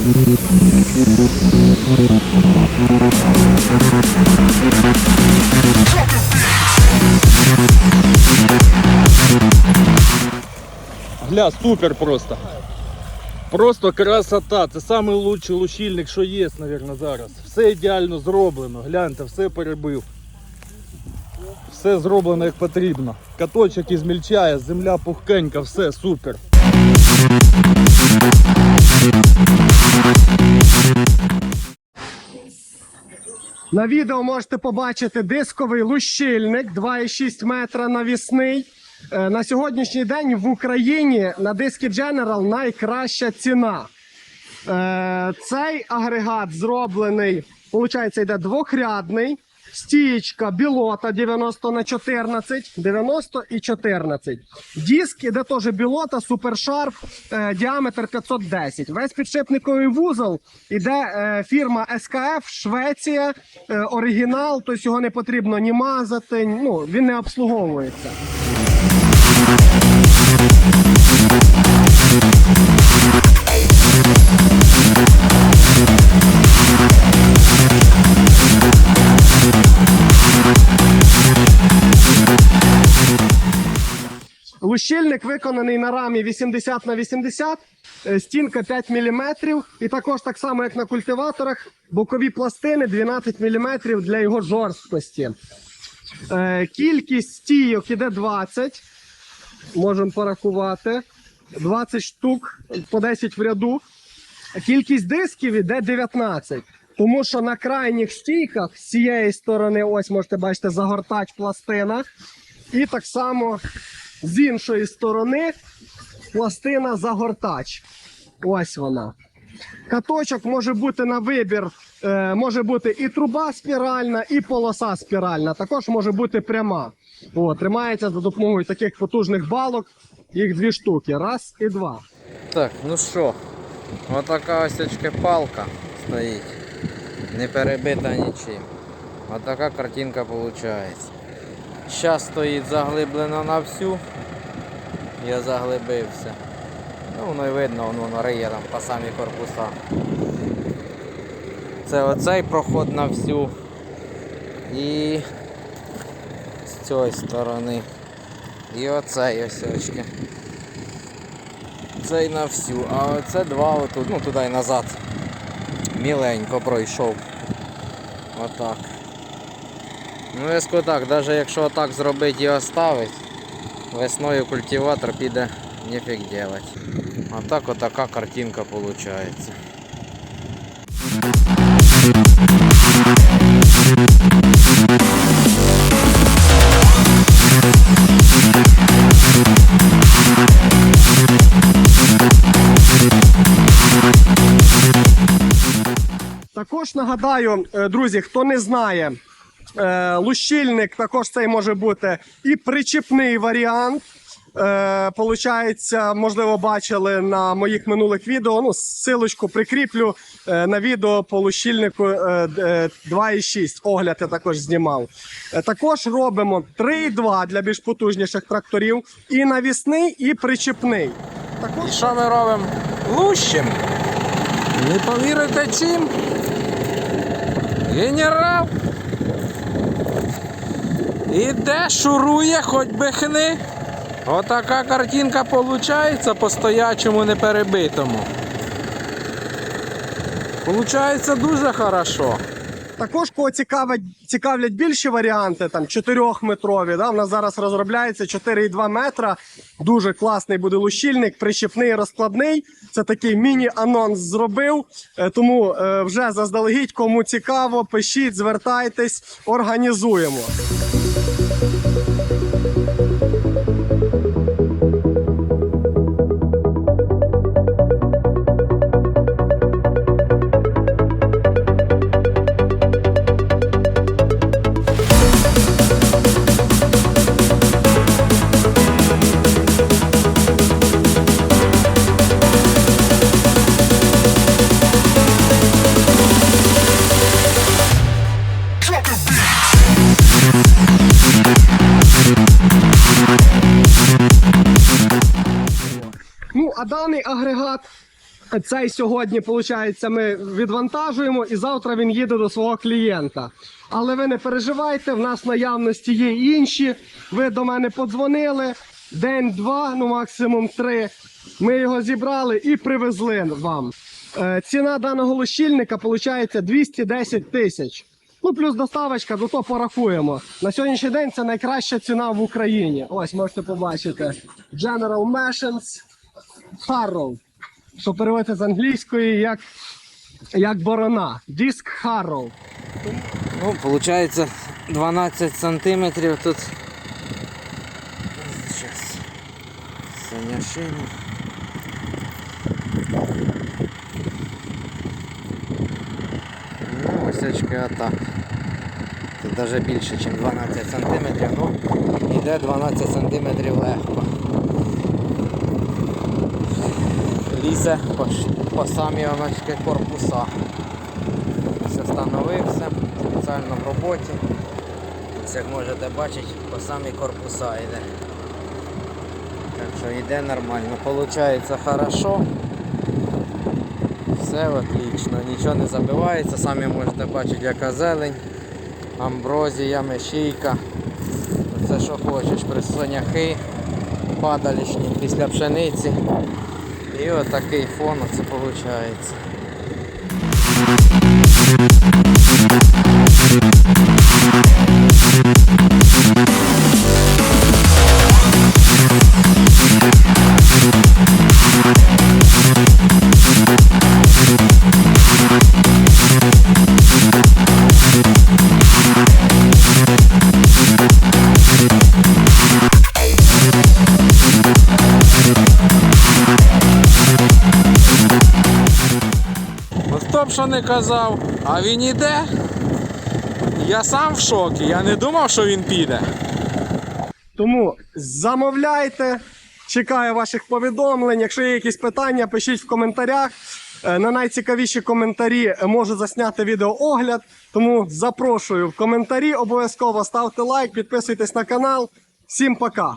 Гля, супер просто. Просто красота. Це самий лучший лучильник, що є, мабуть, зараз. Все ідеально зроблено. Гляньте, все перебив. Все зроблено як потрібно. Каточок ізмільчає, земля пухкенька, все супер. На відео можете побачити дисковий лущильник 2,6 метра навісний. Е, На сьогоднішній день в Україні на диски General найкраща ціна. Е, Цей агрегат зроблений, виходить, йде двохрядний. Стієчка білота 90 на 14, 90 і 14. Диск іде теж білота, супершарп, е, діаметр 510. Весь підшипниковий вузол іде е, фірма СКФ, Швеція, е, оригінал, тобто його не потрібно ні мазати, ну, він не обслуговується. Лущильник виконаний на рамі 80 на 80, е, стінка 5 мм. І також так само, як на культиваторах, бокові пластини 12 мм для його жорсткості. Е, Кількість стійок іде 20. Можемо порахувати. 20 штук по 10 в ряду. Кількість дисків іде 19. Тому що на крайніх стійках з цієї сторони, ось можете бачити, загортач пластина. І так само з іншої сторони пластина загортач. Ось вона. Каточок може бути на вибір, е, може бути і труба спіральна, і полоса спіральна. Також може бути пряма. О, тримається за допомогою таких потужних балок. Їх дві штуки. Раз і два. Так, ну що, отака ось палка стоїть. Не перебита нічим. Отака картинка виходить. Зараз стоїть заглиблено на всю. Я заглибився. Ну, воно і видно, воно риє там по самі корпуса. Це оцей проход на всю. І з цієї сторони. І оцей ось очки. Цей на всю, а оце два отут, ну туди і назад. Міленько пройшов. Отак. Ну я скажу так, навіть якщо отак зробити і оставити, весною культиватор піде ніфіг делать. А так отака картинка виходить. Також нагадаю, е, друзі, хто не знає, е, лущильник також цей може бути і причіпний варіант. Е, можливо, бачили на моїх минулих відео. Ну, силочку прикріплю е, на відео по лущильнику е, е, 2,6. Огляд я також знімав. Е, Також робимо 3,2 для більш потужніших тракторів. І навісний, і причіпний. Також І що ми робимо? Лущим. Не повірите чим? Генерал. Іде, шурує, хоч би хни. Отака картинка виходить по стоячому неперебитому. Получається дуже хорошо. Також кого цікавить, цікавлять більші варіанти, там 4-метрові. Да? У нас зараз розробляється 4,2 метра. Дуже класний буде лущильник, прищепний, розкладний. Це такий міні-анонс зробив. Е, Тому е, вже заздалегідь, кому цікаво, пишіть, звертайтесь, організуємо. Даний агрегат Цей сьогодні, виходить, ми відвантажуємо і завтра він їде до свого клієнта. Але ви не переживайте, в нас наявності є інші. Ви до мене подзвонили день-два, ну максимум три. Ми його зібрали і привезли вам. Е, ціна даного лущильника виходить 210 тисяч. Ну, плюс доставочка, до того порахуємо. На сьогоднішній день це найкраща ціна в Україні. Ось можете побачити. General Machines Harrow. Що переводиться з англійської як, як борона. Диск Harrow. Ну, виходить 12 сантиметрів тут. Зараз. Саняшина. Ну, ось очки отак. Тут навіть більше, ніж 12 сантиметрів. Ну, йде 12 сантиметрів легко. Лізе по, по самі оночки корпуса. Все встановився, спеціально в роботі. Ось як можете бачити, по самі корпуса йде. Так що йде нормально. Получається хорошо. Все отлично, нічого не забивається, самі можете бачити, яка зелень, амброзія, мешійка. Все що хочеш, присоняхи, падалішні після пшениці. І отакий фон це виходить. Що не казав, а він іде. Я сам в шокі, я не думав, що він піде. Тому замовляйте. Чекаю ваших повідомлень. Якщо є якісь питання, пишіть в коментарях. Е, На найцікавіші коментарі можу засняти відеоогляд. Тому запрошую в коментарі. Обов'язково ставте лайк, підписуйтесь на канал. Всім пока!